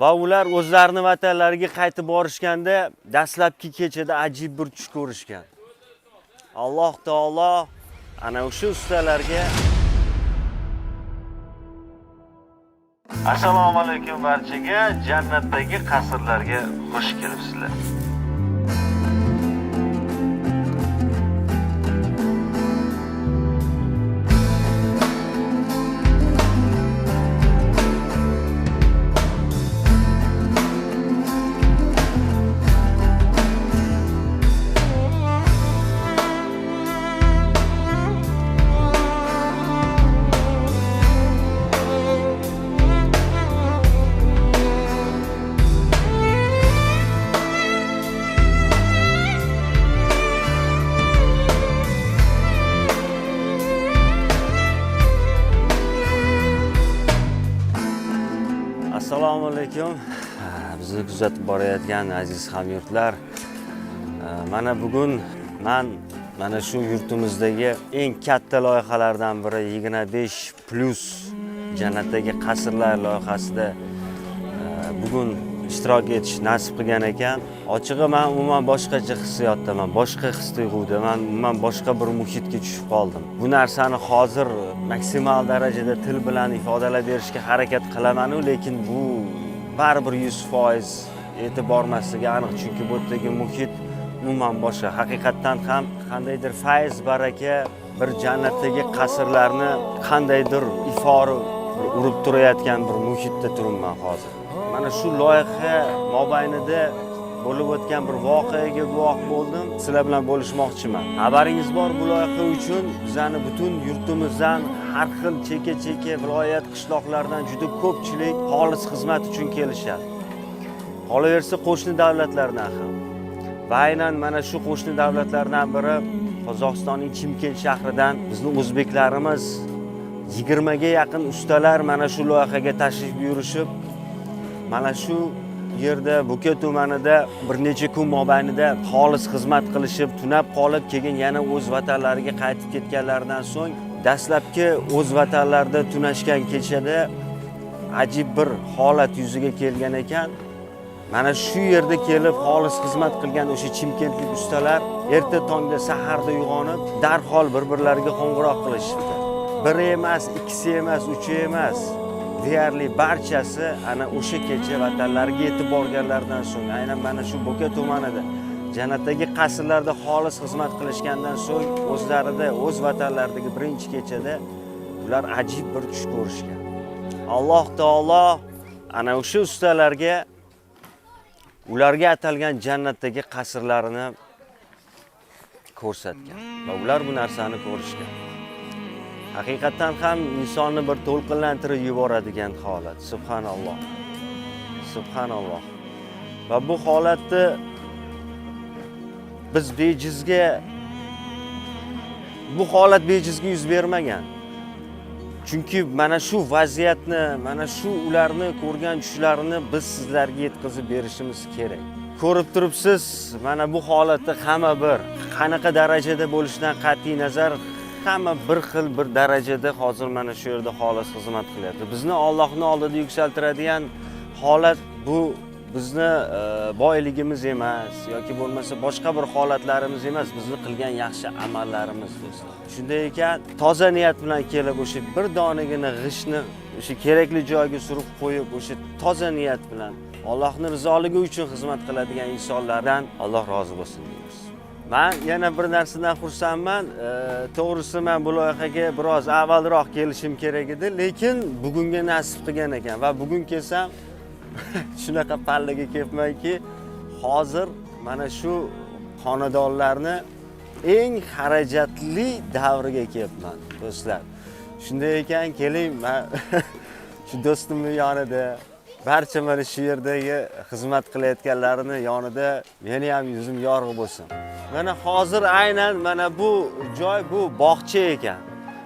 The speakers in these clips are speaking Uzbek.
va ular o'zlarini vatanlariga qaytib borishganda dastlabki kechada ajib bir tush ko'rishgan. Alloh taolo ana o'sha ustalarga assalomu alaykum barchaga jannatdagi qasrlarga xush kelibsizlar. Alaykum bizni kuzatib borayotgan aziz hamyurtlar. Mana bugun man mana shu yurtimizdagi eng katta loyihalardan biri 25 plyus jannatdagi qasrlar loyihasida bugun ishtirok etish nasib qilgan ekan. Ochig'i man umuman boshqacha hissiyotdaman boshqa his tuyg'uda man umuman boshqa bir muhitga tushib qoldim. Bu narsani hozir maksimal darajada til bilan ifodalab berishga harakat qilamanu lekin bu baribir yuz foiz e'tibor emasligi aniq chunki bu yerdagi muhit umuman boshqa. Haqiqatdan ham qandaydir fayz baraka bir jannatdagi qasrlarni qandaydir ifori urib turayotgan bir muhitda turibman hozir. Mana shu loyiha mobaynida bo'lib o'tgan bir voqeaga guvoh bo'ldim. Sizlar bilan bo'lishmoqchiman. Xabaringiz bor bu loyiha uchun bizani butun yurtimizdan har xil cheka cheka viloyat qishloqlardan juda ko'pchilik xolis xizmat uchun kelishadi. Qolaversa qo'shni davlatlardan ham. Va aynan mana shu qo'shni davlatlardan biri qozog'istonning chimkent shahridan bizni o'zbeklarimiz yigirmaga yaqin ustalar mana shu loyihaga tashrif buyurishib mana shu yerda buka tumanida bir necha kun mobaynida xolis xizmat qilishib tunab qolib keyin yana o'z vatanlariga qaytib ketganlaridan so'ng dastlabki o'z vatanlarida tunashgan kechada ajib bir holat yuzaga kelgan ekan. Mana shu yerda kelib xolis xizmat qilgan o'sha chimkentlik ustalar erta tongda saharda uyg'onib darhol bir birlariga qo'ng'iroq qilishibdi. Biri emas ikkisi emas uchi emas. Deyarli barchasi ana o'sha kecha vatanlariga yetib borganlaridan so'ng aynan mana shu bo'ka tumanida jannatdagi qasrlarda xolis xizmat qilishgandan so'ng o'zlarida o'z vatanlaridagi birinchi kechada ular ajib bir tush ko'rishgan. Alloh taolo ana o'sha ustalarga ularga atalgan jannatdagi qasrlarini ko'rsatgan va ular bu narsani ko'rishgan. Haqiqatdan ham insonni bir to'lqinlantirib yuboradigan holat. Subhanalloh. Subhanalloh. Va bu holatni biz bejizga bu holat bejizga yuz bermagan. Chunki mana shu vaziyatni mana shu ularni ko'rgan tushlarini biz sizlarga yetkazib berishimiz kerak. Ko'rib turibsiz mana bu holatda hamma bir qanaqa darajada bo'lishidan qat'iy nazar hamma bir xil bir darajada hozir mana shu yerda xolis xizmat qilyapti. Bizni Allohning oldida yuksaltiradigan holat bu bizni e, boyligimiz emas yoki bo'lmasa boshqa bir holatlarimiz emas bizni qilgan yaxshi amallarimiz do'stlar. Shunday ekan toza niyat bilan kelib o'sha bir donagina g'ishtni o'sha kerakli joyga surib qo'yib o'sha toza niyat bilan Allohning rizoligi uchun xizmat qiladigan insonlardan Alloh rozi bo'lsin deymiz. Man yana bir narsadan xursandman. To'g'risi man bu loyihaga biroz avvalroq kelishim kerak edi lekin bugunga nasib qilgan ekan va bugun kelsam shunaqa pallaga kelibmanki hozir mana shu xonadonlarni eng xarajatli davriga kelibman do'stlar. Shunday ekan keling man shu do'stimni yonida barcha mana shu yerdagi xizmat qilayotganlarni yonida meni ham yuzim yorug' bo'lsin. Mana hozir aynan mana bu joy bu bog'cha ekan.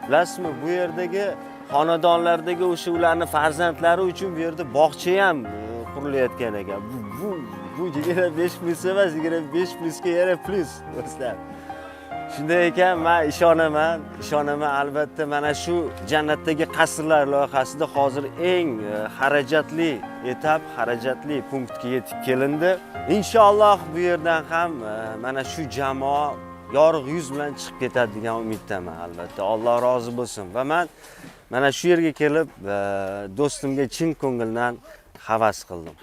Bilasizmi bu yerdagi xonadonlardagi o'sha ularni farzandlari uchun bu yerda bog'cha ham e, qurilayotgan ekan. Bu bu yigirma besh plyus emas yigirma besh plyusga yana plyus do'stlar shunday ekan man ishonaman ishonaman albatta. Mana shu jannatdagi qasrlar loyihasida hozir eng e, xarajatli etap xarajatli punktga yetib kelindi. Inshaalloh bu yerdan ham e, mana shu jamoa yorug' yuz bilan chiqib ketadi degan umiddaman albatta. Alloh rozi bo'lsin. Va man mana shu yerga kelib e, do'stimga chin ko'ngildan havas qildim.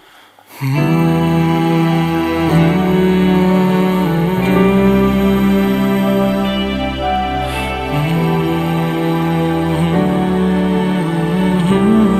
Mm-hmm.